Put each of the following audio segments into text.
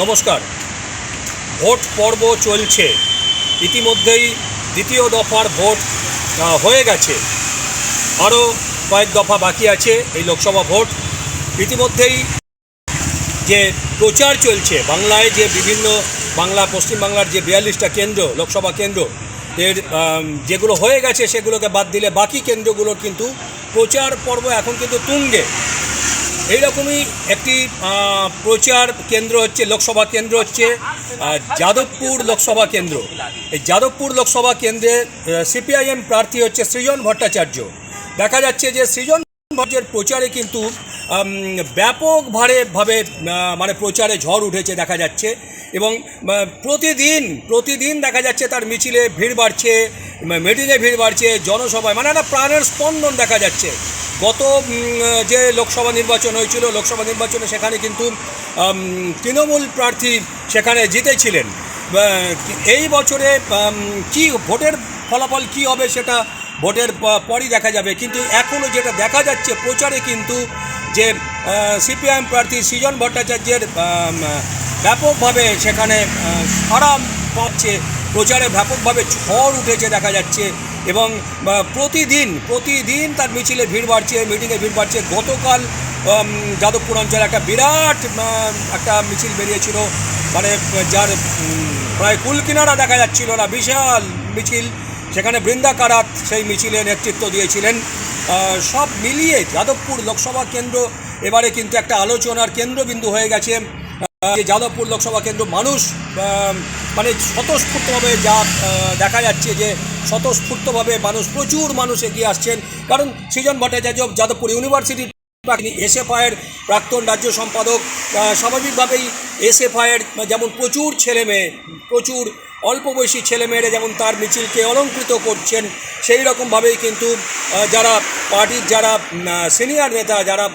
নমস্কার। ভোট পর্ব চলছে। ইতিমধ্যেই দ্বিতীয় দফার ভোট হয়ে গেছে। আরও কয়েক দফা বাকি আছে এই লোকসভা ভোট। ইতিমধ্যেই যে প্রচার চলছে, বাংলায় যে বিভিন্ন বাংলা পশ্চিমবাংলার যে বিয়াল্লিশটা কেন্দ্র, লোকসভা কেন্দ্র, এর যেগুলো হয়ে গেছে সেগুলোকে বাদ দিলে বাকি কেন্দ্রগুলোর কিন্তু প্রচার পর্ব এখন কিন্তু তুঙ্গে। এইরকমই একটি প্রচার কেন্দ্র হচ্ছে, লোকসভা কেন্দ্র হচ্ছে যাদবপুর লোকসভা কেন্দ্র। এই যাদবপুর লোকসভা কেন্দ্রে সিপিআইএম প্রার্থী হচ্ছে সৃজন ভট্টাচার্য। দেখা যাচ্ছে যে সৃজন ভট্টাচার্যের প্রচারে কিন্তু ব্যাপকভাবে ভাবে মানে প্রচারে ঝড় উঠেছে দেখা যাচ্ছে এবং প্রতিদিন প্রতিদিন দেখা যাচ্ছে তার মিছিলে ভিড় বাড়ছে মিটিংয়ে ভিড় বাড়ছে, জনসভায় মানে একটা প্রাণের স্পন্দন দেখা যাচ্ছে। গত যে লোকসভা নির্বাচন হয়েছিল, লোকসভা নির্বাচনে সেখানে কিন্তু তৃণমূল প্রার্থী সেখানে জিতেছিলেন। এই বছরে কি ভোটের ফলাফল কি হবে সেটা ভোটের পরই দেখা যাবে। কিন্তু এখনও যেটা দেখা যাচ্ছে প্রচারে কিন্তু যে সিপিআইএম প্রার্থী সৃজন ভট্টাচার্যের ব্যাপকভাবে সেখানে সাড়া পাচ্ছে, প্রচারে ব্যাপকভাবে ঝড় উঠেছে দেখা যাচ্ছে। এবং প্রতিদিন প্রতিদিন তার মিছিলে ভিড় বাড়ছে মিটিংয়ে ভিড় বাড়ছে। গতকাল যাদবপুর অঞ্চলে একটা বিরাট একটা মিছিল বেরিয়েছিল। মানে যার প্রায় কুল কিনারা দেখা যাচ্ছিল না, বিশাল মিছিল। সেখানে বৃন্দা কারাত সেই মিছিলে নেতৃত্ব দিয়েছিলেন। সব মিলিয়ে যাদবপুর লোকসভা কেন্দ্র, এবারে কিন্তু একটা আলোচনার কেন্দ্রবিন্দু হয়ে গেছে। যে যাদবপুর লোকসভা কেন্দ্র, মানুষ মানে স্বতঃস্ফূর্তভাবে যা দেখা যাচ্ছে যে স্বতঃস্ফূর্তভাবে মানুষ, প্রচুর মানুষ এগিয়ে আসছেন। কারণ সৃজন ভট্টাচার্য যাদবপুর ইউনিভার্সিটির তিনি এসএফআইয়ের প্রাক্তন রাজ্য সম্পাদক স্বাভাবিকভাবেই এসএফআইয়ের যেমন প্রচুর ছেলে মেয়ে, প্রচুর অল্প বয়সী ছেলেমেয়েরা যেমন তার মিছিলকে অলঙ্কৃত করছেন, সেই রকমভাবেই কিন্তু যারা পার্টির যারা সিনিয়র নেতা, যারা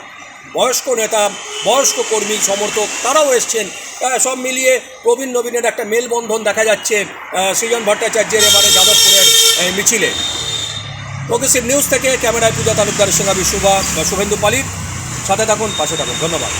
বয়স্ক নেতা বয়স্ক কর্মী, সমর্থক তারাও এসছেন। সব মিলিয়ে প্রবীণ নবীনের একটা মেলবন্ধন দেখা যাচ্ছে সৃজন ভট্টাচার্যের এবারে যাদবপুরের মিছিলে। প্রগ্রেসিভ নিউজ থেকে ক্যামেরায় পূজা তালুকদারের সঙ্গে আমি শুভা শুভেন্দু পালিত। সাথে থাকুন, পাশে থাকুন। ধন্যবাদ।